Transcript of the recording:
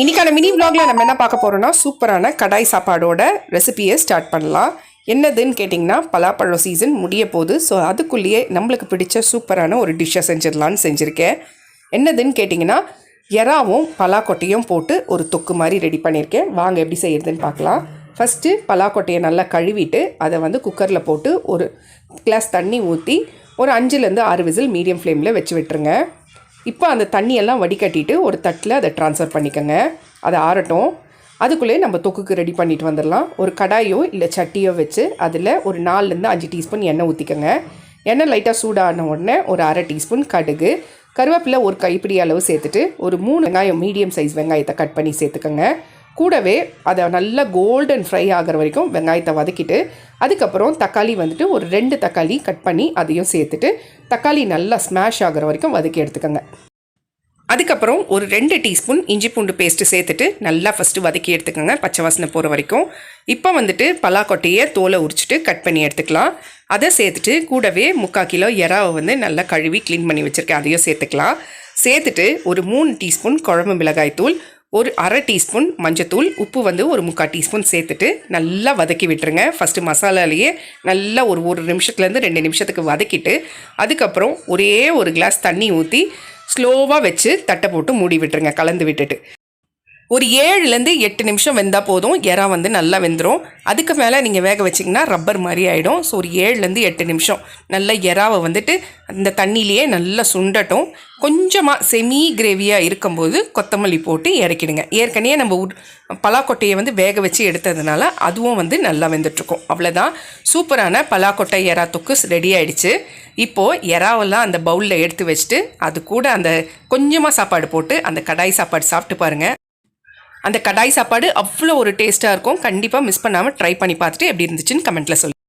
இன்றைக்கான மினி vlogல நம்ம என்ன பார்க்க போகிறோம்னா சூப்பரான கடாய் சாப்பாடோட ரெசிபியை ஸ்டார்ட் பண்ணலாம். என்னதுன்னு கேட்டிங்கன்னா பலாப்பழம் சீசன் முடிய போகுது. ஸோ அதுக்குள்ளேயே நம்மளுக்கு பிடிச்ச சூப்பரான ஒரு டிஷ்ஷை செஞ்சிடலான்னு செஞ்சுருக்கேன். என்னதுன்னு கேட்டிங்கன்னா எறாவும் பலாக்கொட்டையும் போட்டு ஒரு தொக்கு மாதிரி ரெடி பண்ணியிருக்கேன். வாங்க எப்படி செய்கிறதுன்னு பார்க்கலாம். ஃபஸ்ட்டு பலாக்கொட்டையை நல்லா கழுவிட்டு அதை வந்து குக்கரில் போட்டு ஒரு கிளாஸ் தண்ணி ஊற்றி ஒரு அஞ்சுலேருந்து ஆறு விசில் மீடியம் ஃப்ளேமில் வச்சு விட்டுருங்க. இப்போ அந்த தண்ணியெல்லாம் வடிகட்டிட்டு ஒரு தட்டில் அதை ட்ரான்ஸ்ஃபர் பண்ணிக்கோங்க. அதை ஆறட்டும். அதுக்குள்ளே நம்ம தொக்குக்கு ரெடி பண்ணிட்டு வந்துடலாம். ஒரு கடாயோ இல்லை சட்டியோ வச்சு அதில் ஒரு நாலுலேருந்து அஞ்சு டீஸ்பூன் எண்ணெய் ஊற்றிக்கோங்க. எண்ணெய் லைட்டாக சூடான உடனே ஒரு அரை டீஸ்பூன் கடுகு. கருவேப்பிலை ஒரு கைப்பிடி அளவு சேர்த்துட்டு ஒரு மூணு வெங்காயம் மீடியம் சைஸ் வெங்காயத்தை கட் பண்ணி சேர்த்துக்கோங்க. கூடவே அதை நல்லா கோல்டன் ஃப்ரை ஆகிற வரைக்கும் வெங்காயத்தை வதக்கிட்டு அதுக்கப்புறம் தக்காளி வந்துட்டு ஒரு ரெண்டு தக்காளி கட் பண்ணி அதையும் சேர்த்துட்டு தக்காளி நல்லா ஸ்மாஷ் ஆகிற வரைக்கும் வதக்கி எடுத்துக்கோங்க. அதுக்கப்புறம் ஒரு ரெண்டு டீஸ்பூன் இஞ்சி பூண்டு பேஸ்ட்டு சேர்த்துட்டு நல்லா ஃபஸ்ட்டு வதக்கி எடுத்துக்கோங்க பச்சை வாசனை போகிற வரைக்கும். இப்போ வந்துட்டு பலாக்கொட்டையை தோலை உரிச்சிட்டு கட் பண்ணி எடுத்துக்கலாம். அதை சேர்த்துட்டு கூடவே முக்கால் கிலோ எறாவை வந்து நல்லா கழுவி க்ளீன் பண்ணி வச்சுருக்கேன் அதையும் சேர்த்துக்கலாம். சேர்த்துட்டு ஒரு மூணு டீஸ்பூன் குழம்பு மிளகாய் தூள் ஒரு அரை டீஸ்பூன் மஞ்சத்தூள் உப்பு வந்து ஒரு முக்கால் டீஸ்பூன் சேர்த்துட்டு நல்லா வதக்கி விட்டுருங்க. ஃபஸ்ட்டு மசாலாலேயே நல்லா ஒரு ஒரு நிமிஷத்துலேருந்து ரெண்டு நிமிஷத்துக்கு வதக்கிட்டு அதுக்கப்புறம் ஒரே ஒரு கிளாஸ் தண்ணி ஊற்றி ஸ்லோவாக வச்சு தட்டை போட்டு மூடி விட்டுருங்க கலந்து விட்டுட்டு. ஒரு ஏழுலேருந்து எட்டு நிமிஷம் வெந்தால் போதும். எறா வந்து நல்லா வெந்துடும் அதுக்கு மேலே நீங்கள் வேக வச்சிங்கன்னா ரப்பர் மாதிரி ஆகிடும் ஸோ ஒரு ஏழுலேருந்து எட்டு நிமிஷம் நல்லா எறாவை வந்துட்டு அந்த தண்ணியிலேயே நல்லா சுண்டட்டும். கொஞ்சமாக செமி கிரேவியாக இருக்கும்போது கொத்தமல்லி போட்டு இறக்கிடுங்க. ஏற்கனவே நம்ம உட் பலாக்கொட்டையை வந்து வேக வச்சு எடுத்ததுனால அதுவும் வந்து நல்லா வெந்துட்டுருக்கும். அவ்வளோதான். சூப்பரான பலாக்கொட்டை எறா தொக்கு ரெடி ஆகிடுச்சு இப்போது எறாவெல்லாம் அந்த பவுலில் எடுத்து வச்சுட்டு அது கூட அந்த கொஞ்சமாக சாப்பாடு போட்டு அந்த கடாய் சாப்பாடு சாப்பிட்டு பாருங்கள் அந்த கடாய் சாப்பாடு அவ்வளோ ஒரு டேஸ்ட்டாக இருக்கும். கண்டிப்பாக மிஸ் பண்ணாமல் ட்ரை பண்ணி பார்த்துட்டு எப்படி இருந்துச்சுன்னு கமெண்ட்டில் சொல்லு